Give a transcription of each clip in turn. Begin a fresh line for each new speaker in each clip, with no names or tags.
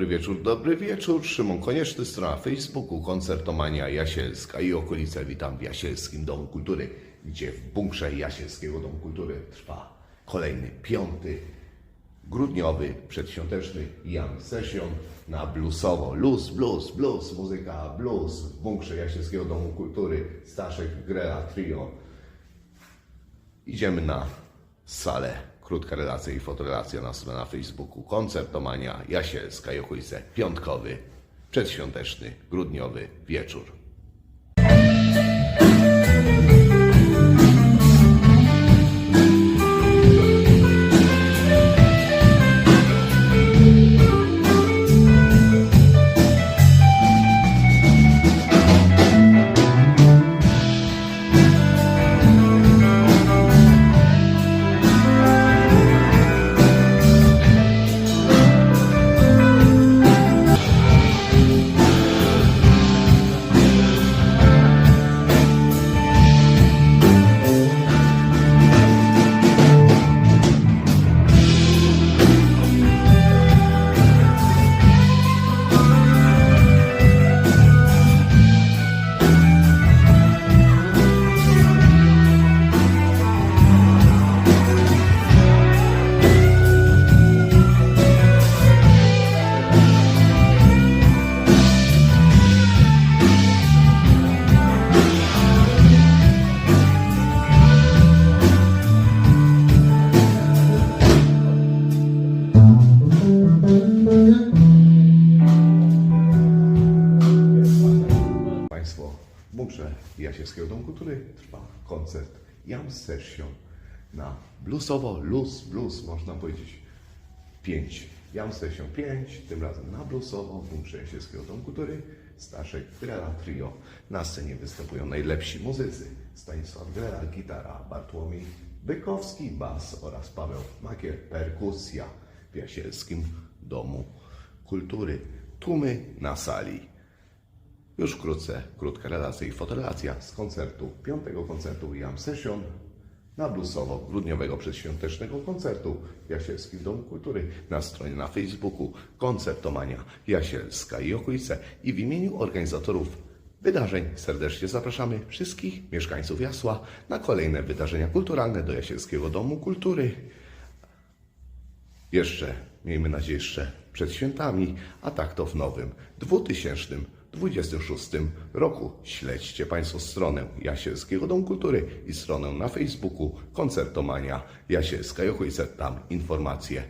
Dobry wieczór, dobry wieczór. Szymon Konieczny, strona Facebooku, koncertomania Jasielska i okolice. Witam w Jasielskim Domu Kultury, gdzie w bunkrze Jasielskiego Domu Kultury trwa kolejny, piąty, grudniowy, przedświąteczny Jam Session na bluesowo. Luz, blues, blues, muzyka blues w bunkrze Jasielskiego Domu Kultury. Staszek Grela Trio. Idziemy na salę. Krótka relacja i fotorelacja na stronę na Facebooku. Koncertomania Jasielska okolice. Piątkowy, przedświąteczny, grudniowy wieczór. Bunkrze Jasielskiego Domu Kultury trwa koncert Jam Session na bluesowo, luz, blues, można powiedzieć 5. Jam Session 5, tym razem na bluesowo w bunkrze Jasielskiego Domu Kultury. Staszek Grela Trio. Na scenie występują najlepsi muzycy. Stanisław Grela, gitara, Bartłomiej Bykowski, bas oraz Paweł Makier, perkusja w Jasielskim Domu Kultury. Tłumy na sali. Już wkrótce krótka relacja i fotorelacja z koncertu, piątego koncertu Jam Session na bluesowo grudniowego przedświątecznego koncertu w Jasielskim Domu Kultury na stronie na Facebooku Koncertomania Jasielska i okolice i w imieniu organizatorów wydarzeń serdecznie zapraszamy wszystkich mieszkańców Jasła na kolejne wydarzenia kulturalne do Jasielskiego Domu Kultury. Jeszcze, miejmy nadzieję, jeszcze przed świętami, a tak to w nowym 2026 roku. Śledźcie Państwo stronę Jasielskiego Domu Kultury i stronę na Facebooku Koncertomania Jasielska okolice. Tam informacje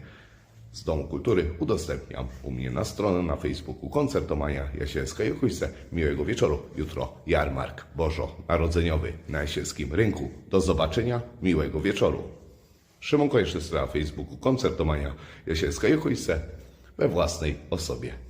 z Domu Kultury udostępniam u mnie na stronę na Facebooku Koncertomania Jasielska okolice. Miłego wieczoru. Jutro jarmark Bożo-Narodzeniowy na Jasielskim Rynku. Do zobaczenia. Miłego wieczoru. Szymon Konieczny, strona Facebooku Koncertomania Jasielska okolice we własnej osobie.